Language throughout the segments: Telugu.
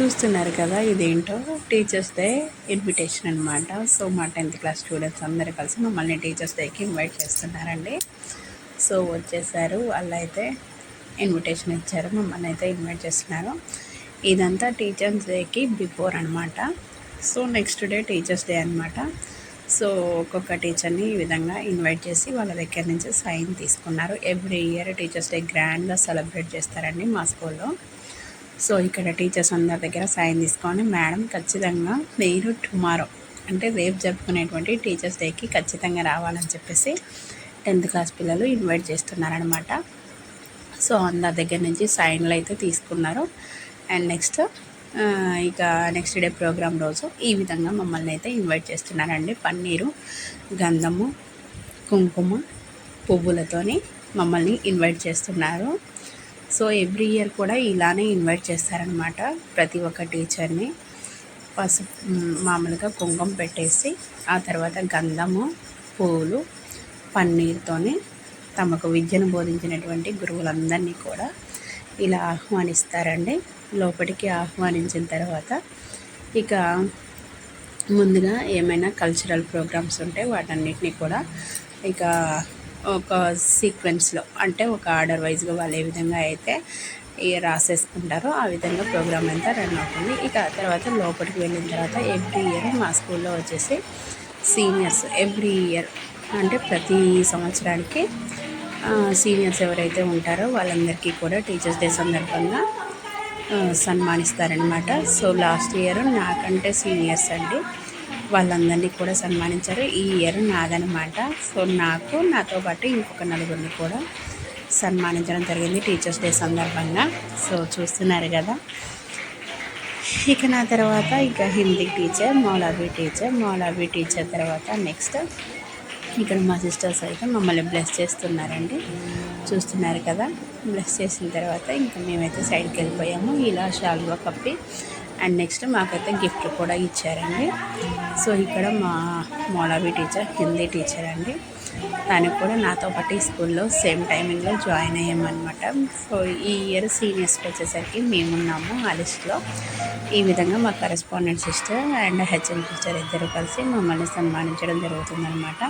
చూస్తున్నారు కదా ఇదేంటో టీచర్స్ డే ఇన్విటేషన్ అనమాట సో మా టెన్త్ క్లాస్ స్టూడెంట్స్ అందరూ కలిసి మమ్మల్ని టీచర్స్ డేకి ఇన్వైట్ చేస్తున్నారండి. సో వచ్చేసారు. వాళ్ళు అయితే ఇన్విటేషన్ ఇచ్చారు. మమ్మల్ని అయితే ఇన్వైట్ చేస్తున్నారు. ఇదంతా టీచర్స్ డేకి బిఫోర్ అనమాట so next day teachers day అనమాట సో ఒక్కొక్క టీచర్ని ఈ విధంగా ఇన్వైట్ చేసి వాళ్ళ దగ్గర నుంచి సైన్ తీసుకున్నారు. ఎవ్రీ ఇయర్ టీచర్స్ డే గ్రాండ్గా సెలబ్రేట్ చేస్తారండి మా స్కూల్లో సో ఇక్కడ టీచర్స్ అందరి దగ్గర సైన్ తీసుకొని మేడం ఖచ్చితంగా మీరు టుమారో అంటే రేపు జరుపుకునేటువంటి టీచర్స్ డేకి ఖచ్చితంగా రావాలని చెప్పేసి టెన్త్ క్లాస్ పిల్లలు ఇన్వైట్ చేస్తున్నారనమాట సో అందరి దగ్గర నుంచి సైన్లు అయితే తీసుకున్నారు. అండ్ నెక్స్ట్ ఇక నెక్స్ట్ డే ప్రోగ్రామ్ రోజు ఈ విధంగా మమ్మల్ని అయితే ఇన్వైట్ చేస్తున్నారండి. పన్నీరు గంధము కుంకుమ పువ్వులతోని మమ్మల్ని ఇన్వైట్ చేస్తున్నారు. సో ఎవ్రీ ఇయర్ కూడా ఇలానే ఇన్వైట్ చేస్తారనమాట ప్రతి ఒక్క టీచర్ని. పసుపు మామూలుగా కుంకుమ పెట్టేసి ఆ తర్వాత గంధము పువ్వులు పన్నీర్తోని తమకు విద్యను బోధించినటువంటి గురువులందరినీ కూడా ఇలా ఆహ్వానిస్తారండి. లోపలికి ఆహ్వానించిన తర్వాత ఇక ముందుగా ఏమైనా కల్చరల్ ప్రోగ్రామ్స్ ఉంటే వాటన్నిటిని కూడా ఇక ఒక సీక్వెన్స్లో అంటే ఒక ఆర్డర్ వైజ్గా వాళ్ళు ఏ విధంగా అయితే రాసేసుకుంటారో ఆ విధంగా ప్రోగ్రామ్ అంతా రన్ అవుతుంది. ఇక తర్వాత లోపలికి వెళ్ళిన తర్వాత ఎవ్రీ ఇయర్ మా స్కూల్లో వచ్చేసి సీనియర్స్ ఎవ్రీ ఇయర్ అంటే ప్రతి సంవత్సరానికి సీనియర్స్ ఎవరైతే ఉంటారో వాళ్ళందరికీ కూడా టీచర్స్ డే సందర్భంగా సన్మానిస్తారనమాట సో లాస్ట్ ఇయర్ నాకంటే సీనియర్స్ అండి వాళ్ళందరినీ కూడా సన్మానించారు. ఈ ఇయర్ నాదనమాట. సో నాకు నాతో పాటు ఇంకొక నలుగురిని కూడా సన్మానించడం జరిగింది టీచర్స్ డే సందర్భంగా. సో చూస్తున్నారు కదా. ఇక నా తర్వాత ఇక Hindi teacher Moulabi teacher Moulabi teacher తర్వాత నెక్స్ట్ ఇక్కడ మా సిస్టర్స్ అయితే మమ్మల్ని బ్లెస్ చేస్తున్నారండి. చూస్తున్నారు కదా. బ్లెస్ చేసిన తర్వాత ఇంకా మేమైతే సైడ్కి వెళ్ళిపోయాము. ఇలా షాల్వా కప్పి అండ్ నెక్స్ట్ మాకైతే గిఫ్ట్ కూడా ఇచ్చారండి. సో ఇక్కడ మా మౌలాబీ టీచర్ హిందీ టీచర్ అండి. తనకు కూడా నాతో పాటు ఈ స్కూల్లో సేమ్ టైమింగ్లో జాయిన్ అయ్యామన్నమాట. సో ఈ ఇయర్ సీనియర్స్కి వచ్చేసరికి మేమున్నాము ఆ లిస్ట్లో. ఈ విధంగా మా correspondent sister and HM teacher ఇద్దరు కలిసి మమ్మల్ని సన్మానించడం జరుగుతుందన్నమాట.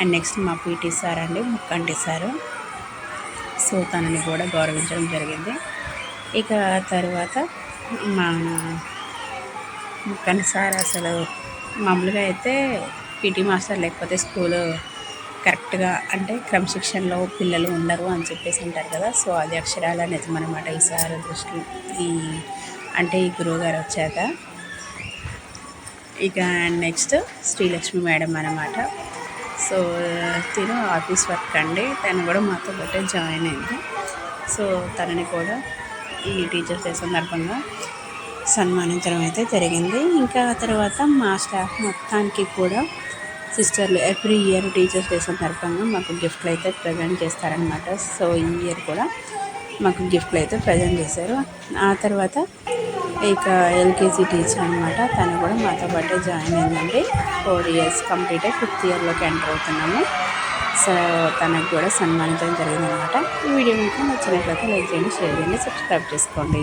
అండ్ నెక్స్ట్ మా పీటీ సార్ అండి ముక్కంటి సారు. సో తనని కూడా గౌరవించడం జరిగింది. ఇక తర్వాత కానీ సార్ అసలు మామూలుగా అయితే పీటీ మాస్టర్ లేకపోతే స్కూల్ కరెక్ట్గా అంటే క్రమశిక్షణలో పిల్లలు ఉండరు అని చెప్పేసి అంటారు కదా. సో అది అక్షరాల నిజమనమాట ఈ సార్ దృష్టి ఈ అంటే ఈ గురువుగారు వచ్చాక. ఇక నెక్స్ట్ శ్రీలక్ష్మి మేడం అనమాట సో తిను ఆఫీస్ వర్క్ అండి. తను కూడా మాతో పాటే జాయిన్ అయింది. సో తనని కూడా ఈ టీచర్స్ డే సందర్భంగా సన్మానించడం అయితే జరిగింది. ఇంకా తర్వాత మా స్టాఫ్ మొత్తానికి కూడా సిస్టర్లు ఎవ్రీ ఇయర్ టీచర్స్ డే సందర్భంగా మాకు గిఫ్ట్లు అయితే ప్రజెంట్ చేస్తారనమాట సో ఈ ఇయర్ కూడా మాకు గిఫ్ట్లు అయితే ప్రజెంట్ చేశారు. ఆ తర్వాత ఇక ఎల్కేజీ టీచర్ అనమాట తను కూడా మాతో పాటే జాయిన్ అయిందండి. ఫోర్ ఇయర్స్ కంప్లీట్ అయ్యి ఫిఫ్త్ ఇయర్లోకి ఎంటర్ అవుతున్నాము. సో తనకు కూడా సన్మానించడం జరిగిందనమాట ఈ వీడియో మీకు నచ్చినట్లయితే లైక్ చేయండి షేర్ చేయండి సబ్స్క్రైబ్ చేసుకోండి.